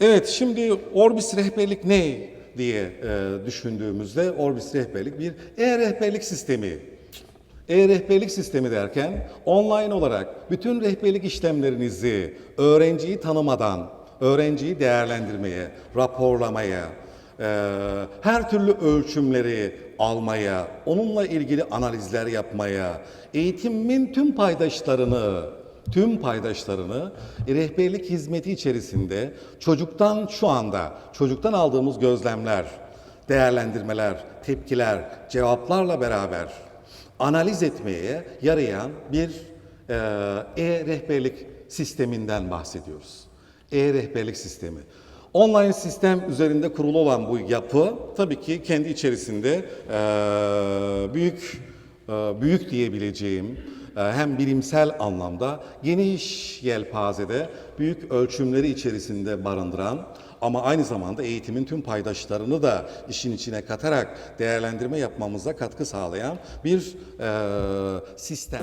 Evet, şimdi Orbis rehberlik ne diye e, düşündüğümüzde Orbis rehberlik bir e-rehberlik sistemi. E-rehberlik sistemi derken online olarak bütün rehberlik işlemlerinizi öğrenciyi tanımadan öğrenciyi değerlendirmeye, raporlamaya, e, her türlü ölçümleri almaya, onunla ilgili analizler yapmaya, eğitimin tüm paydaşlarını tüm paydaşlarını rehberlik hizmeti içerisinde çocuktan şu anda çocuktan aldığımız gözlemler, değerlendirmeler, tepkiler, cevaplarla beraber analiz etmeye yarayan bir e, e-rehberlik sisteminden bahsediyoruz. E-rehberlik sistemi. Online sistem üzerinde kurulu olan bu yapı tabii ki kendi içerisinde e, büyük e, büyük diyebileceğim hem bilimsel anlamda geniş yelpazede büyük ölçümleri içerisinde barındıran ama aynı zamanda eğitimin tüm paydaşlarını da işin içine katarak değerlendirme yapmamıza katkı sağlayan bir e, sistem.